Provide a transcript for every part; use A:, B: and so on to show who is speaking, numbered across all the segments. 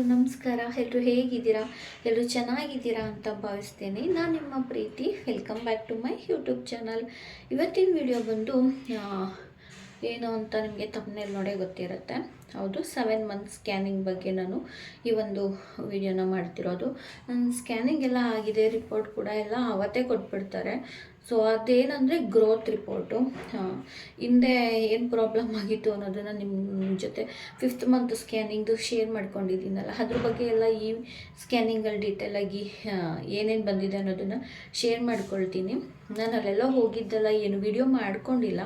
A: Hello, ನಮಸ್ಕಾರ. ಎಲ್ಲರೂ ಹೇಗಿದ್ದೀರಾ? ಎಲ್ಲರೂ ಚೆನ್ನಾಗಿದ್ದೀರಾ ಅಂತ ಭಾವಿಸ್ತೇನೆ. ನಾನು ನಿಮ್ಮ ಪ್ರೀತಿ. Welcome back to my YouTube channel ಇವತ್ತಿನ ವಿಡಿಯೋ ಬಂದು ಏನು ಅಂತ ನಿಮಗೆ ತಮ್ಮನೇಲಿ ನೋಡೇ ಗೊತ್ತಿರುತ್ತೆ. ಹೌದು ಸೆವೆನ್ ಮಂತ್ ಸ್ಕ್ಯಾನಿಂಗ್ ಬಗ್ಗೆ ನಾನು ಈ ಒಂದು ವಿಡಿಯೋನ ಮಾಡ್ತಿರೋದು. ನನ್ನ ಸ್ಕ್ಯಾನಿಂಗ್ ಎಲ್ಲ ಆಗಿದೆ ರಿಪೋರ್ಟ್ ಕೂಡ ಎಲ್ಲ ಅವತ್ತೇ ಕೊಟ್ಬಿಡ್ತಾರೆ. ಸೊ ಅದೇನಂದರೆ ಗ್ರೋತ್ ರಿಪೋರ್ಟು ಹಿಂದೆ ಏನು ಪ್ರಾಬ್ಲಮ್ ಆಗಿತ್ತು ಅನ್ನೋದನ್ನು ನಿಮ್ಮ ಜೊತೆ ಫಿಫ್ತ್ ಮಂತ್ ಸ್ಕ್ಯಾನಿಂಗ್ದು ಶೇರ್ ಮಾಡ್ಕೊಂಡಿದ್ದೀನಲ್ಲ, ಅದ್ರ ಬಗ್ಗೆ ಎಲ್ಲ ಈ ಸ್ಕ್ಯಾನಿಂಗಲ್ಲಿ ಡೀಟೇಲಾಗಿ ಏನೇನು ಬಂದಿದೆ ಅನ್ನೋದನ್ನು ಶೇರ್ ಮಾಡ್ಕೊಳ್ತೀನಿ. ನಾನು ಅಲ್ಲೆಲ್ಲ ಹೋಗಿದ್ದೆಲ್ಲ ಏನು ವಿಡಿಯೋ ಮಾಡ್ಕೊಂಡಿಲ್ಲ.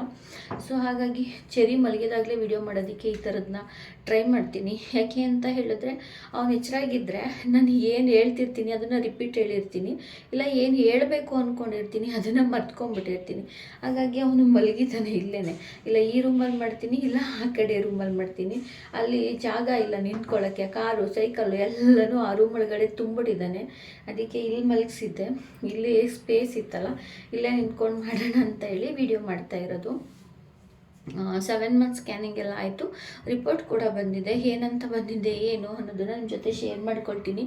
A: ಸೊ ಹಾಗಾಗಿ ಚೆರಿ ಮಲಗಿದಾಗಲೇ ವಿಡಿಯೋ ಮಾಡೋದಕ್ಕೆ ಈ ಥರದನ್ನ ಟ್ರೈ ಮಾಡ್ತೀನಿ. ಯಾಕೆ ಅಂತ ಹೇಳಿದ್ರೆ, ಅವ್ನು ಎಚ್ಚರಾಗಿದ್ದರೆ ನಾನು ಏನು ಹೇಳ್ತಿರ್ತೀನಿ ಅದನ್ನು ರಿಪೀಟ್ ಹೇಳಿರ್ತೀನಿ. ಇಲ್ಲ ಏನು ಹೇಳಬೇಕು ಅಂದ್ಕೊಂಡಿರ್ತೀನಿ ಅದನ್ನು ಮರ್ತ್ಕೊಂಡ್ಬಿಟ್ಟಿರ್ತೀನಿ. ಹಾಗಾಗಿ ಅವನು ಮಲಗಿದ್ದಾನೆ ಇಲ್ಲೇ ಇಲ್ಲ, ಈ ರೂಮಲ್ಲಿ ಮಾಡ್ತೀನಿ, ಇಲ್ಲ, ಆ ಕಡೆ ರೂಮಲ್ಲಿ ಮಾಡ್ತೀನಿ. ಅಲ್ಲಿ ಜಾಗ ಇಲ್ಲ ನಿಂತ್ಕೊಳ್ಳೋಕ್ಕೆ ಕಾರು ಸೈಕಲ್ಲು ಎಲ್ಲನೂ ಆ ರೂಮ್ ಒಳಗಡೆ ತುಂಬಿಟ್ಟಿದ್ದಾನೆ. ಅದಕ್ಕೆ ಇಲ್ಲಿ ಮಲಗಿಸಿದ್ದೆ. ಇಲ್ಲಿ ಸ್ಪೇಸ್ ಇತ್ತಲ್ಲ, ಇಲ್ಲೇ ನಿಂತ್ಕೊಂಡು ಮಾಡೋಣ ಅಂತ ಹೇಳಿ ವಿಡಿಯೋ ಮಾಡ್ತಾ ಇರೋದು. ಸೆವೆನ್ ಮಂತ್ ಸ್ಕ್ಯಾನಿಂಗ್ ಎಲ್ಲ ಆಯಿತು. ರಿಪೋರ್ಟ್ ಕೂಡ ಬಂದಿದೆ. ಏನಂತ ಬಂದಿದೆ, ಏನು ಅನ್ನೋದನ್ನ ನಿಮ್ಮ ಜೊತೆ ಶೇರ್ ಮಾಡ್ಕೊಳ್ತೀನಿ.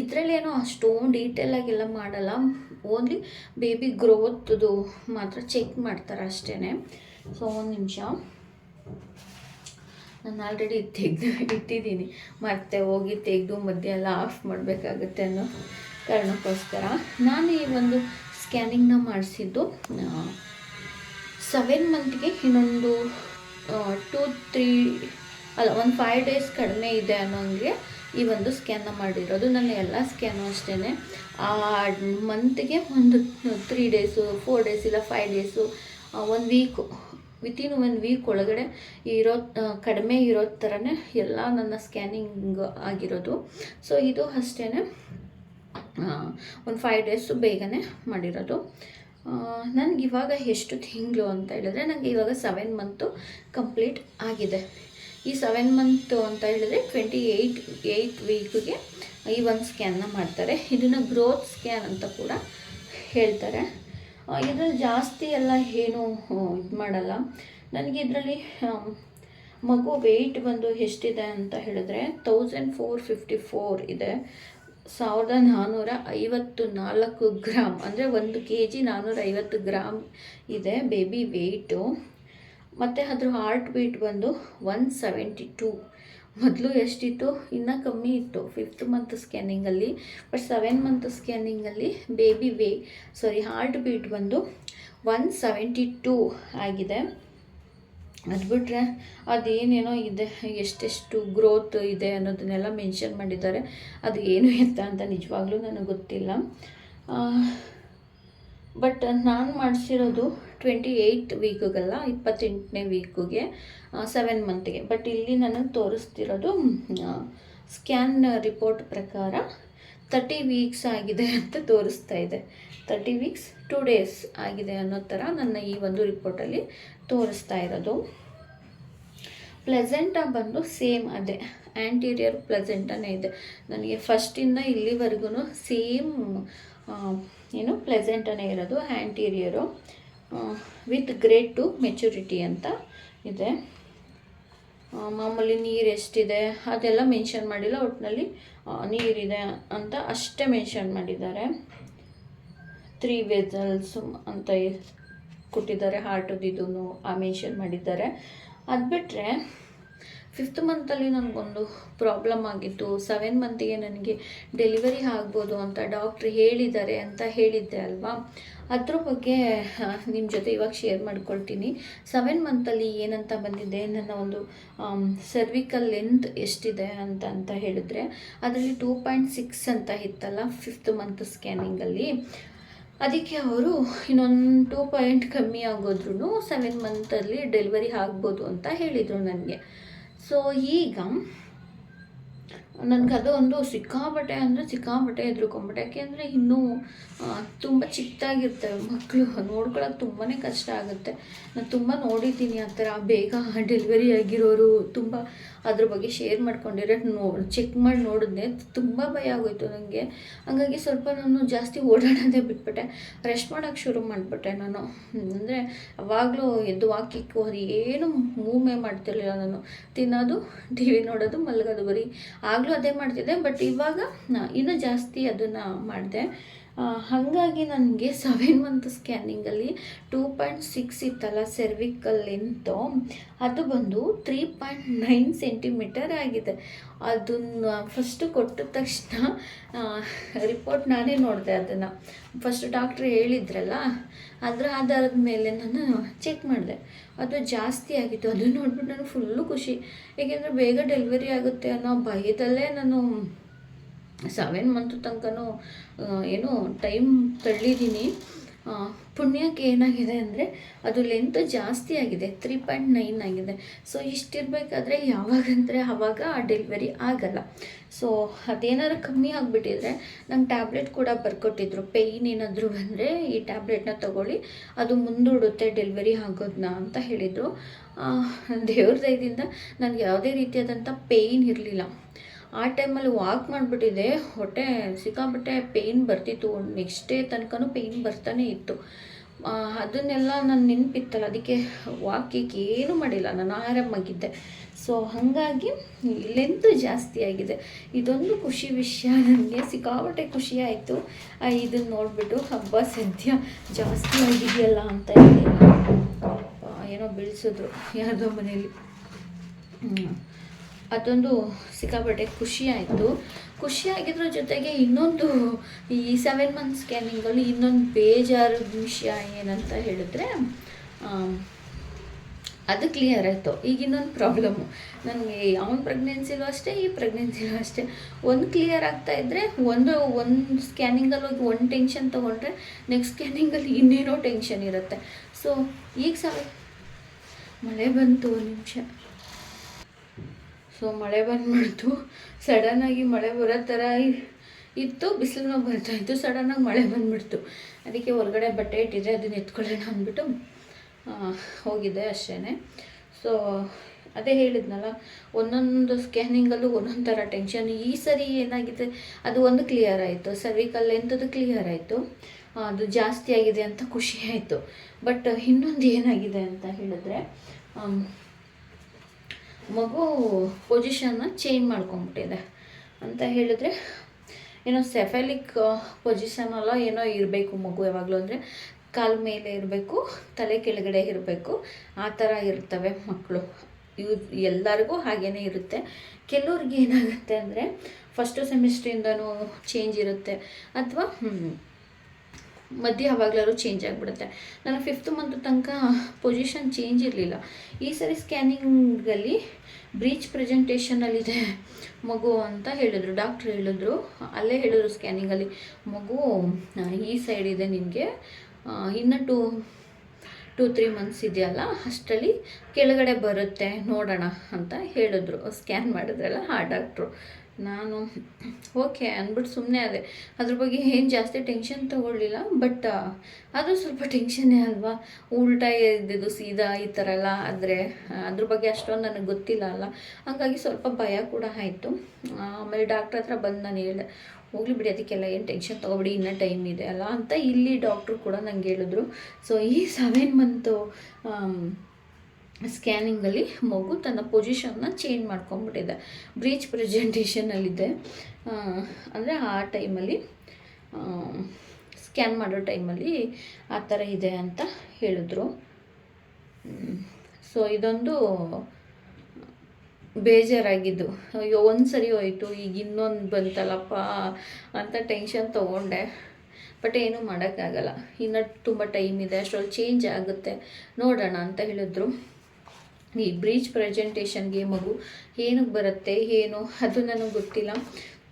A: ಇದರಲ್ಲೇನೋ ಅಷ್ಟೊಂದು ಡೀಟೇಲಾಗೆಲ್ಲ ಮಾಡಲ್ಲ. ಓನ್ಲಿ ಬೇಬಿ ಗ್ರೋತ್ದು ಮಾತ್ರ ಚೆಕ್ ಮಾಡ್ತಾರೆ ಅಷ್ಟೇ ಸೊ ಒಂದು ನಿಮಿಷ. ನಾನು ಆಲ್ರೆಡಿ ತೆಗೆದು ಇಟ್ಟಿದ್ದೀನಿ. ಮತ್ತೆ ಹೋಗಿ ತೆಗೆದು ಮಧ್ಯೆ ಎಲ್ಲ ಆಫ್ ಮಾಡಬೇಕಾಗುತ್ತೆ ಅನ್ನೋ ಕಾರಣಕ್ಕೋಸ್ಕರ. ನಾನು ಈ ಒಂದು ಸ್ಕ್ಯಾನಿಂಗ್ನ ಮಾಡಿಸಿದ್ದು. ಸೆವೆನ್ ಮಂತ್ಗೆ ಇನ್ನೊಂದು ಟೂ ತ್ರೀ ಅಲ್ಲ, ಒಂದು ಫೈವ್ ಡೇಸ್ ಕಡಿಮೆ ಇದೆ ಅನ್ನೋಂಗೆ ಈ ಒಂದು ಸ್ಕ್ಯಾನ್ನ ಮಾಡಿರೋದು ನನ್ನ ಎಲ್ಲ ಸ್ಕ್ಯಾನು ಅಷ್ಟೇ ಆ ಮಂತ್ಗೆ ಒಂದು ತ್ರೀ ಡೇಸು ಫೋರ್ ಡೇಸ್ ಇಲ್ಲ ಫೈವ್ ಡೇಸು ಒಂದು ವೀಕು ವಿತಿನ್ ಒನ್ ವೀಕ್ ಒಳಗಡೆ ಇರೋ ಕಡಿಮೆ ಇರೋ ಥರನೇ ಎಲ್ಲ ನನ್ನ ಸ್ಕ್ಯಾನಿಂಗ್ ಆಗಿರೋದು. ಸೊ ಇದು ಅಷ್ಟೇ ಒಂದು ಫೈವ್ ಡೇಸು ಬೇಗನೆ ಮಾಡಿರೋದು. ನನಗೆ ಇವಾಗ ಎಷ್ಟು ತಿಂಗಳು ಅಂತ ಹೇಳಿದ್ರೆ ನನಗೆ ಇವಾಗ ಸೆವೆನ್ ಮಂತು ಕಂಪ್ಲೀಟ್ ಆಗಿದೆ. ಈ ಸೆವೆನ್ ಮಂತು ಅಂತ ಹೇಳಿದ್ರೆ ಟ್ವೆಂಟಿ ಏಯ್ಟ್ ಏಯ್ಟ್ ವೀಕ್ಗೆ ಈ ಒಂದು ಸ್ಕ್ಯಾನ್ನ ಮಾಡ್ತಾರೆ. ಇದನ್ನು ಗ್ರೋತ್ ಸ್ಕ್ಯಾನ್ ಅಂತ ಕೂಡ ಹೇಳ್ತಾರೆ. ಇದರಲ್ಲಿ ಜಾಸ್ತಿ ಎಲ್ಲ ಏನು ಇದು ಮಾಡಲ್ಲ. ನನಗೆ ಇದರಲ್ಲಿ ಮಗು ವೆಯ್ಟ್ ಬಂದು ಎಷ್ಟಿದೆ ಅಂತ ಹೇಳಿದ್ರೆ ತೌಸಂಡ್ ಫೋರ್ ಫಿಫ್ಟಿ ಫೋರ್ ಇದೆ. ಸಾವಿರದ ನಾನ್ನೂರ ಐವತ್ತು ನಾಲ್ಕು ಗ್ರಾಮ್ ಅಂದರೆ ಒಂದು ಕೆ ಜಿ ನಾನ್ನೂರ ಐವತ್ತು ಗ್ರಾಮ್ ಇದೆ ಬೇಬಿ ವೆಯ್ಟು ಮತ್ತು ಅದ್ರ ಹಾರ್ಟ್ ಬೀಟ್ ಬಂದು ಒನ್ ಸೆವೆಂಟಿ ಟೂ ಮೊದಲು ಎಷ್ಟಿತ್ತು? ಇನ್ನೂ ಕಮ್ಮಿ ಇತ್ತು. ಫಿಫ್ತ್ ಮಂತ್ ಸ್ಕ್ಯಾನಿಂಗಲ್ಲಿ but seven month ಸ್ಕ್ಯಾನಿಂಗಲ್ಲಿ baby weigh sorry heart beat ಬಂದು ಒನ್ ಸೆವೆಂಟಿ ಟೂ ಆಗಿದೆ. ಅದು ಬಿಟ್ಟರೆ ಅದೇನೇನೋ ಇದೆ, ಎಷ್ಟೆಷ್ಟು ಗ್ರೋತ್ ಇದೆ ಅನ್ನೋದನ್ನೆಲ್ಲ ಮೆನ್ಷನ್ ಮಾಡಿದ್ದಾರೆ. ಅದು ಏನು ಎತ್ತ ಅಂತ ನಿಜವಾಗ್ಲೂ ನನಗೆ ಗೊತ್ತಿಲ್ಲ. ಬಟ್ ನಾನು ಮಾಡಿಸಿರೋದು ಟ್ವೆಂಟಿ ಏಯ್ಟ್ ವೀಕ್ಗಲ್ಲ ಇಪ್ಪತ್ತೆಂಟನೇ ವೀಕಿಗೆ ಸೆವೆನ್ ಮಂತ್ಗೆ ಬಟ್ ಇಲ್ಲಿ ನನಗೆ ತೋರಿಸ್ತಿರೋದು ಸ್ಕ್ಯಾನ್ ರಿಪೋರ್ಟ್ ಪ್ರಕಾರ ತರ್ಟಿ ವೀಕ್ಸ್ ಆಗಿದೆ ಅಂತ ತೋರಿಸ್ತಾ ಇದೆ. ತರ್ಟಿ ವೀಕ್ಸ್ ಟೂ ಡೇಸ್ ಆಗಿದೆ ಅನ್ನೋ ಥರ ನನ್ನ ಈ ಒಂದು ರಿಪೋರ್ಟಲ್ಲಿ ತೋರಿಸ್ತಾ ಇರೋದು. ಪ್ಲೆಸೆಂಟ ಬಂದು ಸೇಮ್ ಅದೇ. ಆ್ಯಂಟೀರಿಯರ್ ಪ್ಲೆಸೆಂಟನೇ ಇದೆ. ನನಗೆ ಫಸ್ಟಿಂದ ಇಲ್ಲಿವರೆಗೂ ಸೇಮ್ ಏನು ಪ್ಲೆಸೆಂಟನೇ ಇರೋದು anterior with grade two maturity ಅಂತ ಇದೆ. ಮಾಮೂಲಿ ನೀರು ಎಷ್ಟಿದೆ ಅದೆಲ್ಲ ಮೆನ್ಷನ್ ಮಾಡಿಲ್ಲ ಒಟ್ಟಿನಲ್ಲಿ ನೀರಿದೆ ಅಂತ ಅಷ್ಟೇ ಮೆನ್ಷನ್ ಮಾಡಿದ್ದಾರೆ. ತ್ರೀ ವೆಸಲ್ಸ್ ಅಂತ ಕೊಟ್ಟಿದ್ದಾರೆ ಹಾರ್ಟದಿದ್ದು ಆ ಮೆನ್ಷನ್ ಮಾಡಿದ್ದಾರೆ. ಅದು ಬಿಟ್ಟರೆ ಫಿಫ್ತ್ ಮಂತಲ್ಲಿ ನನಗೊಂದು ಪ್ರಾಬ್ಲಮ್ ಆಗಿತ್ತು. ಸೆವೆನ್ ಮಂತಿಗೆ ನನಗೆ ಡೆಲಿವರಿ ಆಗ್ಬೋದು ಅಂತ ಡಾಕ್ಟ್ರ್ ಹೇಳಿದ್ದಾರೆ ಅಂತ ಹೇಳಿದ್ದೆ ಅಲ್ವಾ? ಅದ್ರ ಬಗ್ಗೆ ನಿಮ್ಮ ಜೊತೆ ಇವಾಗ ಶೇರ್ ಮಾಡ್ಕೊಳ್ತೀನಿ. ಸೆವೆನ್ ಮಂತಲ್ಲಿ ಏನಂತ ಬಂದಿದೆ, ನನ್ನ ಒಂದು ಸರ್ವಿಕಲ್ ಲೆಂತ್ ಎಷ್ಟಿದೆ ಅಂತ ಅಂತ ಹೇಳಿದ್ರೆ, ಅದರಲ್ಲಿ ಟೂ ಪಾಯಿಂಟ್ ಸಿಕ್ಸ್ ಅಂತ ಇತ್ತಲ್ಲ ಫಿಫ್ತ್ ಮಂತ್ ಸ್ಕ್ಯಾನಿಂಗಲ್ಲಿ ಅದಕ್ಕೆ ಅವರು ಇನ್ನೊಂದು ಟೂ ಪಾಯಿಂಟ್ ಕಮ್ಮಿ ಆಗೋದ್ರೂ ಸೆವೆನ್ ಮಂತಲ್ಲಿ ಡೆಲಿವರಿ ಆಗ್ಬೋದು ಅಂತ ಹೇಳಿದರು ನನಗೆ. ಸೊ ಈಗ ನನಗೆ ಅದು ಒಂದು ಸಿಕ್ಕಾಪಟ್ಟೆ ಅಂದರೆ ಸಿಕ್ಕಾಪಟ್ಟೆ ಹೆದ್ರುಕೊಂಬಿಟ್ಟೆ ಯಾಕೆಂದರೆ ಇನ್ನೂ ತುಂಬ ಚಿಕ್ಕದಾಗಿರ್ತವೆ ಮಕ್ಕಳು ನೋಡ್ಕೊಳ್ಳೋಕೆ ತುಂಬಾ ಕಷ್ಟ ಆಗುತ್ತೆ. ನಾನು ತುಂಬ ನೋಡಿದ್ದೀನಿ ಆ ಥರ. ಬೇಗ ಡೆಲಿವರಿ ಆಗಿರೋರು ತುಂಬ ಅದ್ರ ಬಗ್ಗೆ ಶೇರ್ ಮಾಡ್ಕೊಂಡಿರೋ ನೋ, ಚೆಕ್ ಮಾಡಿ ನೋಡಿದ್ನೆ ತುಂಬ ಭಯ ಆಗೋಯ್ತು ನನಗೆ ಹಾಗಾಗಿ ಸ್ವಲ್ಪ ನಾನು ಜಾಸ್ತಿ ಓಡಾಡೋದೇ ಬಿಟ್ಬಿಟ್ಟೆ. ರೆಸ್ಟ್ ಮಾಡೋಕ್ಕೆ ಶುರು ಮಾಡಿಬಿಟ್ಟೆ ನಾನು. ಅಂದರೆ ಅವಾಗಲೂ ಎದ್ದು ವಾಕಿಕ್ಕು ಅದು ಏನು ಮೂವೇ ಮಾಡ್ತಿರ್ಲಿಲ್ಲ ನಾನು. ತಿನ್ನೋದು ಟಿ ವಿ ನೋಡೋದು, ಮಲಗೋದು ಬರೀ. ಆಗಲೂ ಅದೇ ಮಾಡ್ತಿದ್ದೆ ಬಟ್ ಇವಾಗ ಇನ್ನೂ ಜಾಸ್ತಿ ಅದನ್ನು ಮಾಡಿದೆ. ಹಾಗಾಗಿ ನನಗೆ ಸೆವೆನ್ ಮಂತ್ ಸ್ಕ್ಯಾನಿಂಗಲ್ಲಿ ಟೂ ಪಾಯಿಂಟ್ ಸಿಕ್ಸ್ ಇತ್ತಲ್ಲ ಸೆರ್ವಿಕಲ್ ಲೆಂತು ಅದು ಬಂದು ತ್ರೀ ಪಾಯಿಂಟ್ ನೈನ್ ಸೆಂಟಿಮೀಟರ್ ಆಗಿದೆ. ಅದನ್ನು ಫಸ್ಟು ಕೊಟ್ಟ ತಕ್ಷಣ ರಿಪೋರ್ಟ್ ನಾನೇ ನೋಡಿದೆ ಅದನ್ನು. ಫಸ್ಟ್ ಡಾಕ್ಟ್ರ್ ಹೇಳಿದ್ರಲ್ಲ ಅದರ ಆಧಾರದ ಮೇಲೆ ನಾನು ಚೆಕ್ ಮಾಡಿದೆ. ಅದು ಜಾಸ್ತಿ ಆಗಿತ್ತು. ಅದನ್ನು ನೋಡ್ಬಿಟ್ಟು ನಾನು ಫುಲ್ಲು ಖುಷಿ. ಏಕೆಂದರೆ ಬೇಗ ಡೆಲಿವರಿ ಆಗುತ್ತೆ ಅನ್ನೋ ಭಯದಲ್ಲೇ ನಾನು ಸೆವೆನ್ ಮಂತ್ ತನಕನೂ ಏನು ಟೈಮ್ ತಳ್ಳಿದ್ದೀನಿ. ಪುಣ್ಯಕ್ಕೆ ಏನಾಗಿದೆ ಅಂದರೆ, ಅದು ಲೆಂತ್ ಜಾಸ್ತಿ ಆಗಿದೆ ತ್ರೀ ಪಾಯಿಂಟ್ ನೈನ್ ಆಗಿದೆ. ಸೊ ಇಷ್ಟಿರಬೇಕಾದ್ರೆ ಯಾವಾಗಂದರೆ ಆವಾಗ ಡೆಲಿವರಿ ಆಗಲ್ಲ. ಸೊ ಅದೇನಾದ್ರು ಕಮ್ಮಿ ಆಗಿಬಿಟ್ಟಿದ್ರೆ ನಂಗೆ ಟ್ಯಾಬ್ಲೆಟ್ ಕೂಡ ಬರ್ಕೊಟ್ಟಿದ್ರು. ಪೇಯ್ನ್ ಏನಾದರೂ ಬಂದರೆ ಈ ಟ್ಯಾಬ್ಲೆಟ್ನ ತಗೊಳ್ಳಿ, ಅದು ಮುಂದೂಡುತ್ತೆ ಡೆಲಿವರಿ ಆಗೋದನ್ನ ಅಂತ ಹೇಳಿದರು. ದೇವ್ರ ದಯದಿಂದ ನನಗೆ ಯಾವುದೇ ರೀತಿಯಾದಂಥ ಪೇಯ್ನ್ ಇರಲಿಲ್ಲ. ಆ ಟೈಮಲ್ಲಿ ವಾಕ್ ಮಾಡಿಬಿಟ್ಟಿದೆ ಹೊಟ್ಟೆ ಸಿಕ್ಕಾಪಟ್ಟೆ ಪೇಯ್ನ್ ಬರ್ತಿತ್ತು. ನೆಕ್ಸ್ಟ್ ಡೇ ತನಕನೂ ಪೇಯ್ನ್ ಬರ್ತಾನೆ ಇತ್ತು. ಅದನ್ನೆಲ್ಲ ನಾನು ನೆನಪಿತ್ತಲ್ಲ, ಅದಕ್ಕೆ ವಾಕಿಗೆ ಏನೂ ಮಾಡಿಲ್ಲ. ನಾನು ಆರಾಮಾಗಿದ್ದೆ. ಸೊ ಹಾಗಾಗಿ ಲೆಂತ್ ಜಾಸ್ತಿ ಆಗಿದೆ. ಇದೊಂದು ಖುಷಿ ವಿಷಯ. ನನಗೆ ಸಿಕ್ಕಾಪಟ್ಟೆ ಖುಷಿ ಆಯಿತು. ಇದನ್ನು ನೋಡಿಬಿಟ್ಟು ಹಬ್ಬ ಸದ್ಯ ಜಾಸ್ತಿ ಆಗಿದೆಯಲ್ಲ ಅಂತ ಹೇಳಿ, ಏನೋ ಬೆಳೆಸಿದ್ರು ಯಾರ್ದೋ ಹ್ಮ್. ಅದೊಂದು ಸಿಕ್ಕಾಪಟ್ಟೆ ಖುಷಿ ಆಯಿತು ಖುಷಿ ಆಗಿದ್ರ ಜೊತೆಗೆ ಇನ್ನೊಂದು ಈ ಸೆವೆನ್ ಮಂತ್ ಸ್ಕ್ಯಾನಿಂಗಲ್ಲಿ ಇನ್ನೊಂದು ಬೇಜಾರು ವಿಷಯ ಏನಂತ ಹೇಳಿದ್ರೆ ಅದು ಕ್ಲಿಯರ್ ಆಯಿತು. ಈಗ ಇನ್ನೊಂದು ಪ್ರಾಬ್ಲಮ್ಮು ನನಗೆ ಅವನ ಪ್ರೆಗ್ನೆನ್ಸಿಲೂ ಅಷ್ಟೇ, ಈ ಪ್ರೆಗ್ನೆನ್ಸಿಲೂ ಅಷ್ಟೇ. ಒಂದು ಕ್ಲಿಯರ್ ಆಗ್ತಾ ಇದ್ದರೆ ಒಂದು ಒಂದು ಸ್ಕ್ಯಾನಿಂಗಲ್ಲಿ ಹೋಗಿ ಒಂದು ಟೆನ್ಷನ್ ತೊಗೊಂಡ್ರೆ ನೆಕ್ಸ್ಟ್ ಸ್ಕ್ಯಾನಿಂಗಲ್ಲಿ ಇನ್ನೇನೋ ಟೆನ್ಷನ್ ಇರುತ್ತೆ. ಸೊ ಈಗ ಸಾವಿರ ಮಳೆ ಬಂತು ಒಂದು ನಿಮಿಷ. ಸೊ ಮಳೆ ಬಂದ್ಬಿಡ್ತು. ಸಡನ್ನಾಗಿ ಮಳೆ ಬರೋ ಥರ ಇತ್ತು ಬಿಸಿಲು ಬರ್ತಾ ಇತ್ತು ಸಡನ್ನಾಗಿ ಮಳೆ ಬಂದ್ಬಿಡ್ತು. ಅದಕ್ಕೆ ಹೊರಗಡೆ ಬಟ್ಟೆ ಇಟ್ಟಿದ್ದೆ ಅದನ್ನ ಎತ್ಕೊಳ್ಳೋಣ ಅಂದ್ಬಿಟ್ಟು ಹೋಗಿದ್ದೆ ಅಷ್ಟೇ ಸೊ ಅದೇ ಹೇಳಿದ್ನಲ್ಲ, ಒಂದೊಂದು ಸ್ಕ್ಯಾನಿಂಗಲ್ಲೂ ಒಂದೊಂದು ಥರ ಟೆನ್ಷನ್ ಈ ಸರಿ ಏನಾಗಿದೆ, ಅದು ಒಂದು ಕ್ಲಿಯರ್ ಆಯಿತು. ಸರ್ವಿಕಲ್ ಎಂಥದ್ದು ಕ್ಲಿಯರ್ ಆಯಿತು. ಅದು ಜಾಸ್ತಿ ಆಗಿದೆ ಅಂತ ಖುಷಿ ಆಯಿತು. ಬಟ್ ಇನ್ನೊಂದು ಏನಾಗಿದೆ ಅಂತ ಹೇಳಿದ್ರೆ ಮಗು ಪೊಸಿಷನ್ನ ಚೇಂಜ್ ಮಾಡ್ಕೊಂಬಿಟ್ಟಿದೆ ಅಂತ ಹೇಳಿದ್ರೆ, ಏನೋ ಸೆಫೆಲಿಕ್ ಪೊಸಿಷನ್ ಅಲ್ಲ ಏನೋ ಇರಬೇಕು ಮಗು ಯಾವಾಗಲೂ ಅಂದರೆ, ಕಾಲ ಮೇಲೆ ಇರಬೇಕು, ತಲೆ ಕೆಳಗಡೆ ಇರಬೇಕು, ಆ ಥರ ಇರ್ತವೆ ಮಕ್ಕಳು. ಇವು ಎಲ್ಲರಿಗೂ ಹಾಗೇ ಇರುತ್ತೆ. ಕೆಲವ್ರಿಗೆ ಏನಾಗುತ್ತೆ ಅಂದರೆ ಫಸ್ಟು ಸೆಮಿಸ್ಟ್ರಿಂದನೂ ಚೇಂಜ್ ಇರುತ್ತೆ. ಅಥವಾ ಮಧ್ಯೆ ಯಾವಾಗಲಾದ್ರು ಚೇಂಜ್ ಆಗಿಬಿಡುತ್ತೆ. ನಾನು ಫಿಫ್ತ್ ಮಂತ್ ತನಕ ಪೊಸಿಷನ್ ಚೇಂಜ್ ಇರಲಿಲ್ಲ. ಈ ಸರಿ ಸ್ಕ್ಯಾನಿಂಗಲ್ಲಿ ಬ್ರೀಚ್ ಪ್ರೆಸೆಂಟೇಷನಲ್ಲಿದೆ ಮಗು ಅಂತ ಹೇಳಿದ್ರು. ಡಾಕ್ಟ್ರ್ ಹೇಳಿದ್ರು. ಅಲ್ಲೇ ಹೇಳಿದ್ರು ಸ್ಕ್ಯಾನಿಂಗಲ್ಲಿ ಮಗು ಈ ಸೈಡ್ ಇದೆ ನಿನಗೆ. ಇನ್ನು ಟು ಟೂ ತ್ರೀ ಮಂತ್ಸ್ ಇದೆಯಲ್ಲ, ಅಷ್ಟರಲ್ಲಿ ಕೆಳಗಡೆ ಬರುತ್ತೆ, ನೋಡೋಣ ಅಂತ ಹೇಳಿದ್ರು. ಸ್ಕ್ಯಾನ್ ಮಾಡಿದ್ರಲ್ಲ ಆ ಡಾಕ್ಟ್ರು ನಾನು ಓಕೆ ಅಂದ್ಬಿಟ್ಟು ಸುಮ್ಮನೆ ಅದೇ ಅದ್ರ ಬಗ್ಗೆ ಏನು ಜಾಸ್ತಿ ಟೆನ್ಷನ್ ತೊಗೊಳ್ಳಿಲ್ಲ ಬಟ್ ಅದು ಸ್ವಲ್ಪ ಟೆನ್ಷನ್ನೇ ಅಲ್ವಾ? ಉಲ್ಟಾ ಇದ್ದಿದ್ದು ಸೀದಾ ಈ ಥರ ಎಲ್ಲ ಆದರೆ, ಅದ್ರ ಬಗ್ಗೆ ಅಷ್ಟೊಂದು ನನಗೆ ಗೊತ್ತಿಲ್ಲ ಅಲ್ಲ. ಹಾಗಾಗಿ ಸ್ವಲ್ಪ ಭಯ ಕೂಡ ಆಯಿತು. ಆಮೇಲೆ ಡಾಕ್ಟ್ರ್ ಹತ್ರ ಬಂದು ನಾನು ಹೇಳಿದೆ, ಹೋಗ್ಲಿ ಬಿಡಿ, ಅದಕ್ಕೆಲ್ಲ ಏನು ಟೆನ್ಷನ್ ತೊಗೊಬಿಡಿ, ಇನ್ನೂ ಟೈಮ್ ಇದೆ ಅಲ್ಲ ಅಂತ ಇಲ್ಲಿ ಡಾಕ್ಟ್ರು ಕೂಡ ನನಗೆ ಹೇಳಿದ್ರು. ಸೊ ಈ ಸೆವೆನ್ ಮಂತು ಸ್ಕ್ಯಾನಿಂಗಲ್ಲಿ ಮಗು ತನ್ನ ಪೊಸಿಷನ್ನ ಚೇಂಜ್ ಮಾಡ್ಕೊಂಡ್ಬಿಟ್ಟಿದೆ ಬ್ರೀಚ್ ಪ್ರೆಸೆಂಟೇಷನಲ್ಲಿದೆ. ಅಂದರೆ ಆ ಟೈಮಲ್ಲಿ ಸ್ಕ್ಯಾನ್ ಮಾಡೋ ಟೈಮಲ್ಲಿ ಆ ಥರ ಇದೆ ಅಂತ ಹೇಳಿದ್ರು. ಸೊ, ಇದೊಂದು ಬೇಜಾರಾಗಿದ್ದು. ಅಯ್ಯೋ ಒಂದು ಸರಿ ಹೋಯಿತು, ಈಗ ಇನ್ನೊಂದು ಬಂತಲ್ಲಪ್ಪ ಅಂತ ಟೆನ್ಷನ್ ತೊಗೊಂಡೆ. ಬಟ್ ಏನೂ ಮಾಡೋಕ್ಕಾಗಲ್ಲ. ಇನ್ನೂ ತುಂಬ ಟೈಮ್ ಇದೆ, ಅಷ್ಟರಲ್ಲಿ ಚೇಂಜ್ ಆಗುತ್ತೆ. ನೋಡೋಣ ಅಂತ ಹೇಳಿದ್ರು. ಈ ಬ್ರೀಚ್ ಪ್ರೆಸೆಂಟೇಷನ್ಗೆ ಮಗು ಏನಕ್ಕೆ ಬರುತ್ತೆ, ಏನು ಅದು ನನಗೆ ಗೊತ್ತಿಲ್ಲ.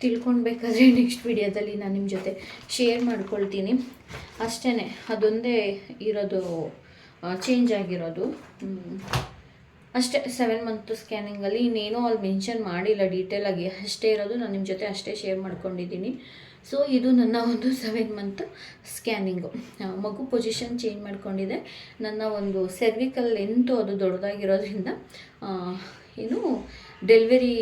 A: ತಿಳ್ಕೊಳ್ಬೇಕಾದ್ರೆ ನೆಕ್ಸ್ಟ್ ವಿಡಿಯೋದಲ್ಲಿ ನಾನು ನಿಮ್ಮ ಜೊತೆ ಶೇರ್ ಮಾಡ್ಕೊಳ್ತೀನಿ. ಅಷ್ಟೇ ಅದೊಂದೇ ಇರೋದು ಚೇಂಜ್ ಆಗಿರೋದು. ಅಷ್ಟೇ ಸೆವೆನ್ ಮಂತ್ ಸ್ಕ್ಯಾನಿಂಗಲ್ಲಿ ಇನ್ನೇನೂ ಅಲ್ಲಿ ಮೆನ್ಷನ್ ಮಾಡಿಲ್ಲ ಡೀಟೇಲಾಗಿ ಅಷ್ಟೇ ಇರೋದು. ನಾನು ನಿಮ್ಮ ಜೊತೆ ಅಷ್ಟೇ ಶೇರ್ ಮಾಡ್ಕೊಂಡಿದ್ದೀನಿ. ಸೊ ಇದು ನನ್ನ ಒಂದು ಸೆವೆನ್ ಮಂತ್ ಸ್ಕ್ಯಾನಿಂಗು ಮಗು ಪೊಸಿಷನ್ ಚೇಂಜ್ ಮಾಡ್ಕೊಂಡಿದೆ. ನನ್ನ ಒಂದು ಸೆರ್ವಿಕಲ್ ಲೆಂತು ಅದು ದೊಡ್ಡದಾಗಿರೋದ್ರಿಂದ ಏನು ಡೆಲಿವರಿ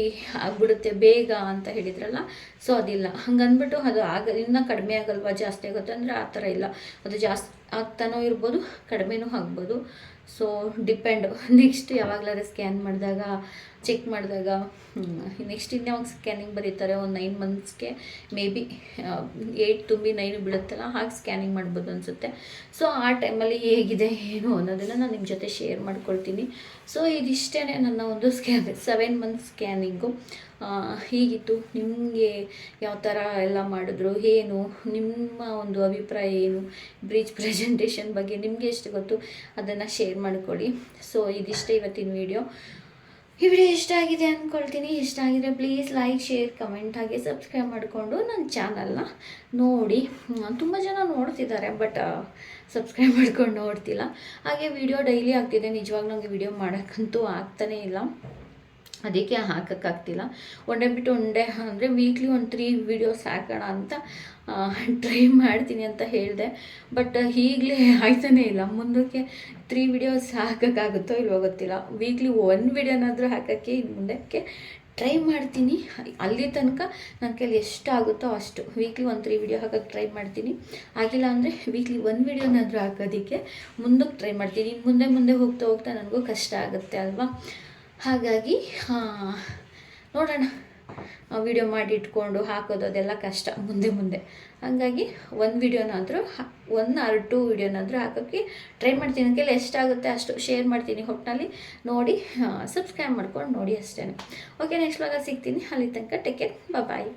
A: ಆಗ್ಬಿಡುತ್ತೆ ಬೇಗ ಅಂತ ಹೇಳಿದ್ರಲ್ಲ ಸೊ ಅದಿಲ್ಲ. ಹಂಗಂದ್ಬಿಟ್ಟು ಅದು ಆಗ, ಇನ್ನೂ ಕಡಿಮೆ ಆಗಲ್ವಾ, ಜಾಸ್ತಿ ಆಗುತ್ತೆ ಅಂದರೆ ಆ ಥರ ಇಲ್ಲ. ಅದು ಜಾಸ್ತಿ ಆಗ್ತಾನೋ ಇರ್ಬೋದು, ಕಡಿಮೆನೂ ಆಗ್ಬೋದು. ಸೊ ಡಿಪೆಂಡ್ ನೆಕ್ಸ್ಟ್ ಯಾವಾಗಲಾದ್ರೆ ಸ್ಕ್ಯಾನ್ ಮಾಡಿದಾಗ ಚೆಕ್ ಮಾಡಿದಾಗ ನೆಕ್ಸ್ಟ್ ಇನ್ಯಾವಾಗ ಸ್ಕ್ಯಾನಿಂಗ್ ಬರೀತಾರೆ, ಒಂದು ನೈನ್ ಮಂತ್ಸ್ಗೆ ಮೇ ಬಿ ಏಯ್ಟ್ ತುಂಬಿ ನೈನ್ ಬೀಳುತ್ತಲ್ಲ, ಹಾಗೆ ಸ್ಕ್ಯಾನಿಂಗ್ ಮಾಡ್ಬೋದು ಅನಿಸುತ್ತೆ. ಸೊ ಆ ಟೈಮಲ್ಲಿ ಹೇಗಿದೆ, ಏನು ಅನ್ನೋದನ್ನು ನಾನು ನಿಮ್ಮ ಜೊತೆ ಶೇರ್ ಮಾಡ್ಕೊಳ್ತೀನಿ. ಸೊ ಇದಿಷ್ಟೇ ನನ್ನ ಒಂದು ಸ್ಕ್ಯಾನ್ ಸೆವೆನ್ ಮಂತ್ ಸ್ಕ್ಯಾನಿಂಗು ಹೀಗಿತ್ತು. ನಿಮಗೆ ಯಾವ ಥರ ಎಲ್ಲ ಮಾಡಿದ್ರು, ಏನು, ನಿಮ್ಮ ಒಂದು ಅಭಿಪ್ರಾಯ ಏನು? ಬ್ರೀಚ್ ಪ್ರೆಸೆಂಟೇಷನ್ ಬಗ್ಗೆ ನಿಮಗೆ ಎಷ್ಟು ಗೊತ್ತು? ಅದನ್ನು ಶೇರ್ ಮಾಡಿಕೊಡಿ ಸೊ ಇದಿಷ್ಟೇ ಇವತ್ತಿನ ವಿಡಿಯೋ ಈ ವಿಡಿಯೋ ಇಷ್ಟ ಆಗಿದೆ ಅಂದ್ಕೊಳ್ತೀನಿ ಇಷ್ಟ ಆಗಿದ್ರೆ ಪ್ಲೀಸ್ ಲೈಕ್ ಶೇರ್ ಕಮೆಂಟ್ ಹಾಗೆ ಸಬ್ಸ್ಕ್ರೈಬ್ ಮಾಡಿಕೊಂಡು ನನ್ನ ಚಾನಲ್ನ ನೋಡಿ. ತುಂಬ ಜನ ನೋಡ್ತಿದ್ದಾರೆ ಬಟ್ ಸಬ್ಸ್ಕ್ರೈಬ್ ಮಾಡ್ಕೊಂಡು ನೋಡ್ತಿಲ್ಲ. ಹಾಗೆ ವಿಡಿಯೋ ಡೈಲಿ ಆಗ್ತಿದೆ. ನಿಜವಾಗ್ಲೂ ನನಗೆ ವಿಡಿಯೋ ಮಾಡೋಕ್ಕಂತೂ ಆಗ್ತಾನೇ ಇಲ್ಲ. ಅದಕ್ಕೆ ಹಾಕೋಕ್ಕಾಗ್ತಿಲ್ಲ. ಒನ್ ಬಿಟ್ಟು ಒನ್ ಡೇ ಅಂದರೆ ವೀಕ್ಲಿ ಒಂದು ತ್ರೀ ವೀಡಿಯೋಸ್ ಹಾಕೋಣ ಅಂತ ಟ್ರೈ ಮಾಡ್ತೀನಿ ಅಂತ ಹೇಳಿದೆ. ಬಟ್ ಈಗಲೇ ಆಯ್ತಾನೇ ಇಲ್ಲ. ಮುಂದಕ್ಕೆ ತ್ರೀ ವಿಡಿಯೋಸ್ ಹಾಕೋಕ್ಕಾಗುತ್ತೋ ಇಲ್ವೋ ಗೊತ್ತಿಲ್ಲ. ವೀಕ್ಲಿ ಒನ್ ವಿಡಿಯೋನಾದರೂ ಹಾಕೋಕ್ಕೆ ಇನ್ನು ಮುಂದಕ್ಕೆ ಟ್ರೈ ಮಾಡ್ತೀನಿ. ಅಲ್ಲಿ ತನಕ ನನ್ನ ಕೈಲಿ ಎಷ್ಟಾಗುತ್ತೋ ಅಷ್ಟು. ವೀಕ್ಲಿ ಒಂದು ತ್ರೀ ವಿಡಿಯೋ ಹಾಕೋಕ್ಕೆ ಟ್ರೈ ಮಾಡ್ತೀನಿ. ಆಗಿಲ್ಲ ಅಂದರೆ ವೀಕ್ಲಿ ಒಂದು ವಿಡಿಯೋನಾದರೂ ಹಾಕೋದಕ್ಕೆ ಮುಂದಕ್ಕೆ ಟ್ರೈ ಮಾಡ್ತೀನಿ. ಮುಂದೆ ಮುಂದೆ ಹೋಗ್ತಾ ಹೋಗ್ತಾ ನನಗೂ ಕಷ್ಟ ಆಗುತ್ತೆ ಅಲ್ವಾ? ಹಾಗಾಗಿ ನೋಡೋಣ. ವಿಡಿಯೋ ಮಾಡಿ ಇಟ್ಕೊಂಡು ಹಾಕೋದು ಅದೆಲ್ಲ ಕಷ್ಟ, ಮುಂದೆ ಮುಂದೆ. ಹಾಗಾಗಿ, ಒಂದು ವಿಡಿಯೋನಾದರೂ ಒನ್ ಆರ್ ಟೂ ವಿಡಿಯೋನಾದರೂ ಹಾಕೋಕ್ಕೆ ಟ್ರೈ ಮಾಡ್ತೀನಿ. ಕೈಲಿ ಎಷ್ಟಾಗುತ್ತೆ ಅಷ್ಟು ಶೇರ್ ಮಾಡ್ತೀನಿ ಹೊಟ್ಟಿನಲ್ಲಿ ನೋಡಿ ಸಬ್ಸ್ಕ್ರೈಬ್ ಮಾಡ್ಕೊಂಡು ನೋಡಿ ಅಷ್ಟೇ ಓಕೆ ನೆಕ್ಸ್ಟ್ ವಾಗ ಸಿಗ್ತೀನಿ. ಅಲ್ಲಿ ತನಕ ಟೇಕ್ ಕೇರ್ ಬಾಯ್